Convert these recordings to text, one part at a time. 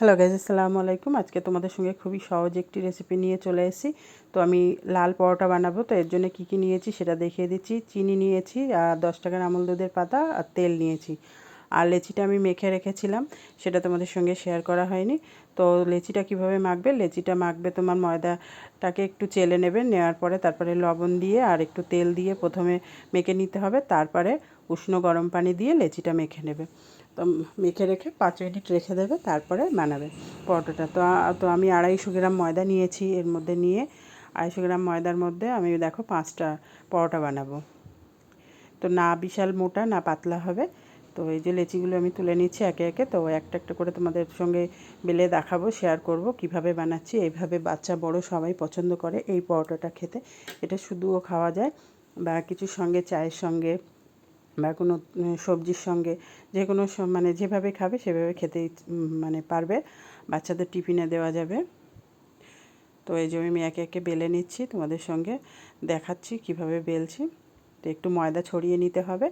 Hello guys আসসালামু আলাইকুম আজকে তোমাদের সঙ্গে খুবই সহজ একটি রেসিপি নিয়ে চলে এসেছি। তো আমি লাল পরোটা বানাবো, তো এর জন্য কী কী নিয়েছি সেটা দেখিয়ে দিচ্ছি। চিনি নিয়েছি, আর দশ টাকার আমল দুধের পাতা, আর তেল নিয়েছি। আর লেচিটা আমি মেখে রেখেছিলাম, সেটা তোমাদের সঙ্গে শেয়ার করা হয়নি। তো লেচিটা কীভাবে মাখবে? লেচিটা মাখবে তোমার ময়দাটাকে একটু চেলে নেবে নেওয়ার পরে তারপরে লবণ দিয়ে আর একটু তেল দিয়ে প্রথমে মেখে নিতে হবে। তারপরে উষ্ণ গরম পানি দিয়ে লেচিটা মেখে নেবে। তো মেখে রেখে পাঁচ মিনিট রেখে দেবে, তারপরে বানাবে পরোটাটা। তো তো আমি আড়াইশো গ্রাম ময়দা নিয়েছি, এর মধ্যে নিয়ে আড়াইশো গ্রাম ময়দার মধ্যে আমি দেখো পাঁচটা পরোটা বানাবো। তো না বিশাল মোটা, না পাতলা হবে। তো এই যে লেচিগুলো আমি তুলে নিচ্ছি একে একে, তো একটা একটা করে তোমাদের সঙ্গে বেলে দেখাবো শেয়ার করব কীভাবে বানাচ্ছি। এইভাবে বাচ্চা, বড় সবাই পছন্দ করে এই পরোটাটা খেতে। এটা শুধুও খাওয়া যায়, বা কিছুর সঙ্গে, চায়ের সঙ্গে বা কোনো সবজির সঙ্গে যে কোনো মানে যেভাবে খাবে সেভাবে খেতে মানে পারবে। বাচ্চাদের টিফিনে দেওয়া যাবে। তো এই যে আমি একে একে বেলে নিচ্ছি, তোমাদের সঙ্গে দেখাচ্ছি কীভাবে বেলছি। তো একটু ময়দা ছড়িয়ে নিতে হবে,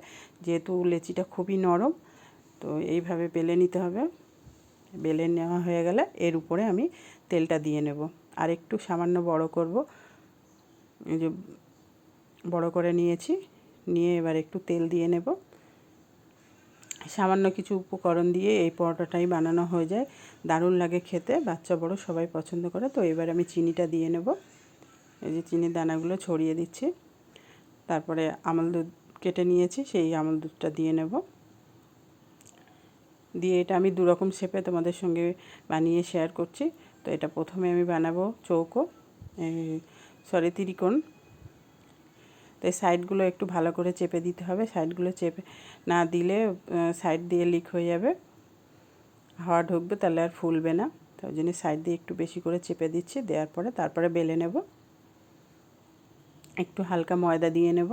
যেহেতু লেচিটা খুবই নরম, তো এইভাবে বেলে নিতে হবে। বেলে নেওয়া হয়ে গেলে এর উপরে আমি তেলটা দিয়ে নেব। আর একটু সামান্য বড় করব। এই যে বড় করে নিয়েছি। নিয়ে এবার একটু তেল দিয়ে নেব। সামান্য কিছু উপকরণ দিয়ে এই পরোটাটাই বানানো হয়ে যায়। দারুণ লাগে খেতে, বাচ্চা বড় সবাই পছন্দ করে, তো এবার আমি চিনিটা দিয়ে নেব। এই যে চিনির দানাগুলো ছড়িয়ে দিচ্ছি। তারপরে আমল দুধ কেটে নিয়েছি, সেই আমল দুধটা দিয়ে নেব। দিয়ে এটা আমি দুরকম শেপে তোমাদের সঙ্গে বানিয়ে শেয়ার করছি। তো এটা প্রথমে আমি বানাবো চৌকো সরি, ত্রিকোণ। তো এই সাইডগুলো একটু ভালো করে চেপে দিতে হবে। সাইডগুলো চেপে না দিলে সাইড দিয়ে লিক হয়ে যাবে। হাওয়া ঢুকবে তাহলে আর ফুলবে না। তাই জন্য সাইড দিয়ে একটু বেশি করে চেপে দিচ্ছি, দেওয়ার পরে তারপরে বেলে নেব। একটু হালকা ময়দা দিয়ে নেব।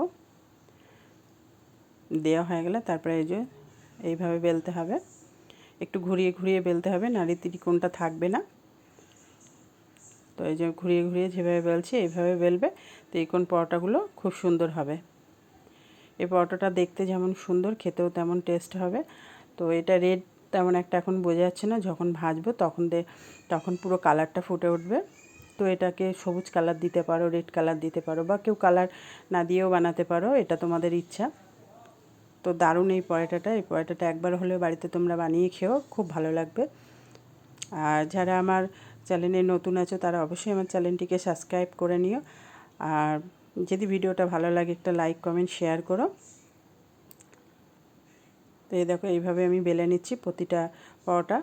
দেওয়া হয়ে গেলে তারপরে এই যে এইভাবে বেলতে হবে। একটু ঘুরিয়ে ঘুরিয়ে বেলতে হবে নারী ত্রিকোণটা থাকবে না। তো এই যে ঘুরিয়ে ঘুরিয়ে যেভাবে বেলছি এইভাবে বেলবে, তো এই কোন পরোটাগুলো খুব সুন্দর হবে। এই পরোটাটা দেখতে যেমন সুন্দর, খেতেও তেমন টেস্ট হবে। তো এটা রেড তেমন একটা এখন বোঝা যাচ্ছে না, যখন ভাজবো তখন দে, তখন পুরো কালারটা ফুটে উঠবে। তো এটাকে সবুজ কালার দিতে পারো, রেড কালার দিতে পারো, বা কেউ কালার না দিয়েও বানাতে পারো, এটা তোমাদের ইচ্ছা। তো দারুণ এই পরোটাটা এই পরোটাটা একবার হলেও বাড়িতে তোমরা বানিয়ে খেও খুব ভালো লাগবে। আর যারা আমার চ্যানেলে নতুন আছো তারা অবশ্যই আমার চ্যানেলটিকে সাবস্ক্রাইব করে নিও। আর যদি ভিডিওটা ভালো লাগে একটা লাইক, কমেন্ট, শেয়ার করো। তো এই দেখো, এইভাবে আমি বেলে নিচ্ছি প্রতিটা পরোটা।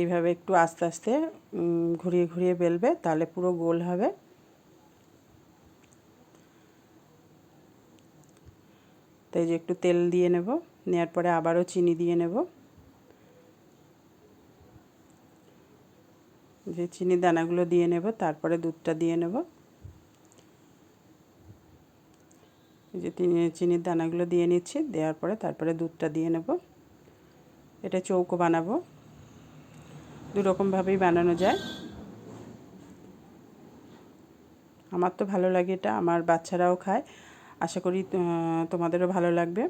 এইভাবে একটু আস্তে আস্তে ঘুরিয়ে ঘুরিয়ে বেলবে, তাহলে পুরো গোল হবে। তো এই যে একটু তেল দিয়ে নেব নেওয়ার পরে আবারও চিনি দিয়ে নেব। যে চিনি দানাগুলো দিয়ে নেব, তারপরে দুধটা দিয়ে নেব। যে চিনির দানাগুলো দিয়ে নিচ্ছি, দেওয়ার পরে তারপরে দুধটা দিয়ে নেব। এটা চৌকো বানাবো। দুরকমভাবেই বানানো যায়। আমার তো ভালো লাগে এটা, আমার বাচ্চারাও খায়। আশা করি তোমাদেরও ভালো লাগবে।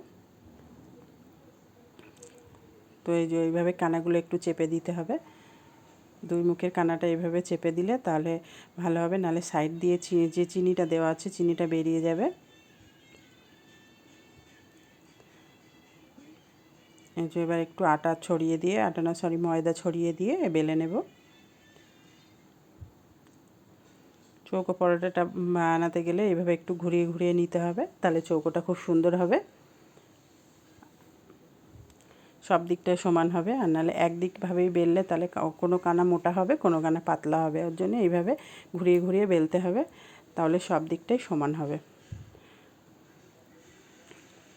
তো এই যে ওইভাবে কানাগুলো একটু চেপে দিতে হবে। দুই মুখের কানাটা এভাবে চেপে দিলে তাহলে ভালো হবে নাহলে সাইড দিয়ে যে চিনিটা দেওয়া আছে চিনিটা বেরিয়ে যাবে। এই যে এবার একটু আটা ছড়িয়ে দিয়ে, আটা না সরি ময়দা ছড়িয়ে দিয়ে বেলে নেব। চৌকো পরোটাটা বানাতে গেলে এইভাবে একটু ঘুরিয়ে ঘুরিয়ে নিতে হবে, তাহলে চৌকোটা খুব সুন্দর হবে। সব দিকটাই সমান হবে, আর নাহলে একদিকভাবেই বেললে তাহলে কোনো কানা মোটা হবে, কোনো কানা পাতলা হবে, ওর জন্য এইভাবে ঘুরিয়ে ঘুরিয়ে বেলতে হবে, তাহলে সব দিকটাই সমান হবে।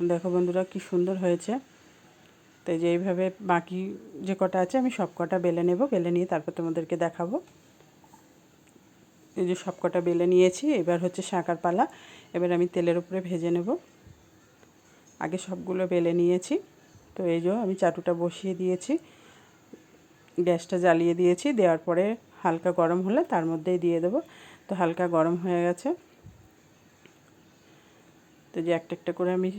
দেখো বন্ধুরা কি সুন্দর হয়েছে। তো যে এইভাবে বাকি যে কটা আছে আমি সব কটা বেলে নেব, বেলে নিয়ে তারপর তোমাদেরকে দেখাবো। এই যে সব কটা বেলে নিয়েছি, এবার হচ্ছে শাঁকার পালা, এবার আমি তেলের উপরে ভেজে নেব। আগে সবগুলো বেলে নিয়েছি। তো এই যে আমি চাটুটা বসিয়ে দিয়েছি। গ্যাসটা জ্বালিয়ে দিয়েছি, দেওয়ার পরে হালকা গরম হলে তার মধ্যেই দিয়ে দেবো। তো হালকা গরম হয়ে গেছে। তো যে একটা একটা করে আমি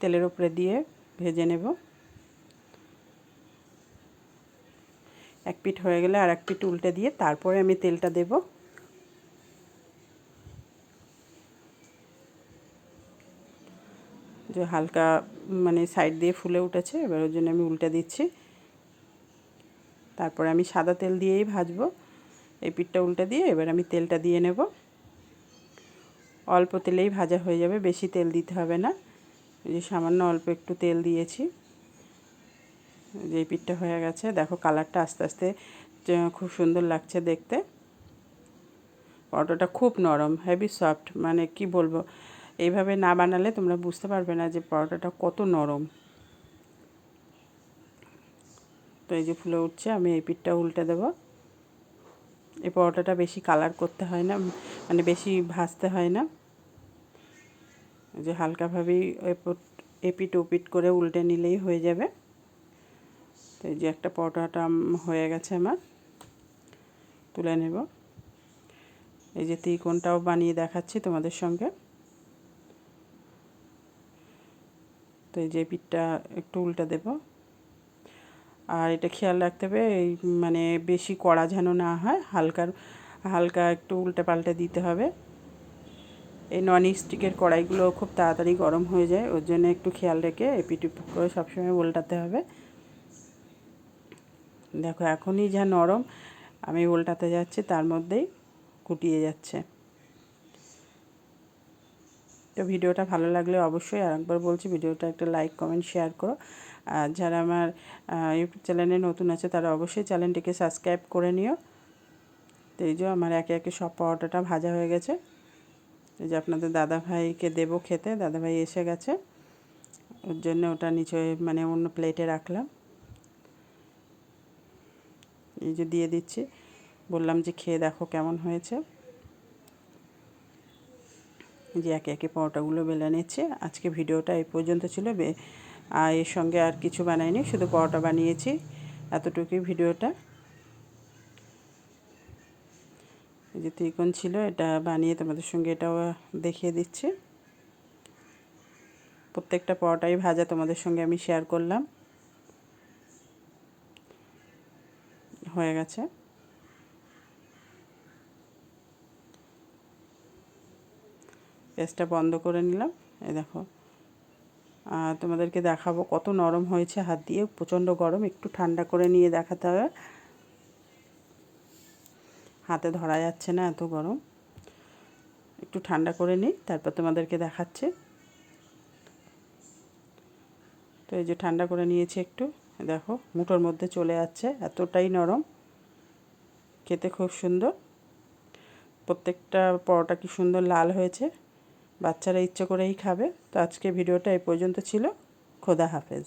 তেলের উপরে দিয়ে ভেজে নেব। এক পিঠ হয়ে গেলে আর এক পিঠ উল্টে দিয়ে তারপরে আমি তেলটা দেব। যে হালকা মানে সাইড দিয়ে ফুলে উঠেছে, এবার ওর জন্য আমি উল্টে দিচ্ছি। তারপরে আমি সাদা তেল দিয়েই ভাজবো। এই পিঠটা উল্টে দিয়ে এবার আমি তেলটা দিয়ে নেব। অল্প তেলেই ভাজা হয়ে যাবে, বেশি তেল দিতে হবে না। যে সামান্য অল্প একটু তেল দিয়েছি। যে পিঠটা হয়ে গেছে। দেখো কালারটা আস্তে আস্তে খুব সুন্দর লাগছে দেখতে। পরোটাটা খুব নরম হেভি সফট মানে কি বলব? এইভাবে না বানালে তোমরা বুঝতে পারবে না যে পরোটাটা কত নরম। তো এই যে ফুলে উঠছে, আমি এই পিঠটা উল্টে দেব। এই পরোটাটা বেশি কালার করতে হয় না মানে বেশি ভাজতে হয় না। যে হালকাভাবেই এপিট ওপিট করে উল্টে নিলেই হয়ে যাবে। তো এই যে একটা পরোটাটা হয়ে গেছে আমার, তুলে নেব। এই যে ত্রিকোণটাও বানিয়ে দেখাচ্ছি তোমাদের সঙ্গে। তো এই যে পিঠটা একটু উল্টে দেব। আর এটা খেয়াল রাখতে হবে, এই মানে বেশি কড়া যেন না হয় হালকার হালকা একটু উল্টে পাল্টে দিতে হবে। এই নন স্টিকের কড়াইগুলো খুব তাড়াতাড়ি গরম হয়ে যায়, ওর জন্য একটু খেয়াল রেখে এপিট করে সবসময় উল্টাতে হবে। দেখো এখনই যা নরম, আমি উল্টাতে যাচ্ছি, তার মধ্যেই কুটিয়ে যাচ্ছে। তো ভিডিওটা ভালো লাগলে অবশ্যই আরেকবার বলছি, ভিডিওটা একটা লাইক কমেন্ট শেয়ার করো। আর যারা আমার ইউটিউব চ্যানেলে নতুন আছে, তারা অবশ্যই চ্যানেলটিকে সাবস্ক্রাইব করে নিও। তো এই যে আমার একে একে সব পরোটাটা ভাজা হয়ে গেছে। এই যে আপনাদের দাদা ভাইকে দেবো খেতে, দাদা ভাই এসে গেছে। ওর জন্য ওটা নিচে মানে অন্য প্লেটে রাখলাম। এই যে দিয়ে দিচ্ছি। বললাম যে খেয়ে দেখো কেমন হয়েছে। যে একে একে পরোটাগুলো বেলে নিচ্ছে। আজকে ভিডিওটা এই পর্যন্ত ছিল। আর এর সঙ্গে আর কিছু বানাইনি, শুধু পরোটা বানিয়েছি এতটুকুই ভিডিওটা। এই যে ত্রিকোণ ছিল, এটা বানিয়ে তোমাদের সঙ্গে এটাও দেখিয়ে দিচ্ছে। প্রত্যেকটা পরোটাই ভাজা তোমাদের সঙ্গে আমি শেয়ার করলাম। হয়ে গেছে। গ্যাসটা বন্ধ করে নিলাম। এই দেখো। আর তোমাদেরকে দেখাবো কত নরম হয়েছে হাত দিয়ে। প্রচণ্ড গরম, একটু ঠান্ডা করে নিয়ে দেখাতে হবে। হাতে ধরা যাচ্ছে না এত গরম। একটু ঠান্ডা করে নিই, তারপর তোমাদেরকে দেখাচ্ছে। তো এই যে ঠান্ডা করে নিয়েছি একটু। দেখো, মুঠোর মধ্যে চলে যাচ্ছে, এতটাই নরম। খেতে খুব সুন্দর। প্রত্যেকটা পরোটা কি সুন্দর লাল হয়েছে। বাচ্চারা ইচ্ছে করেই খাবে। তো আজকে ভিডিওটা এই পর্যন্ত ছিল। খোদা হাফেজ।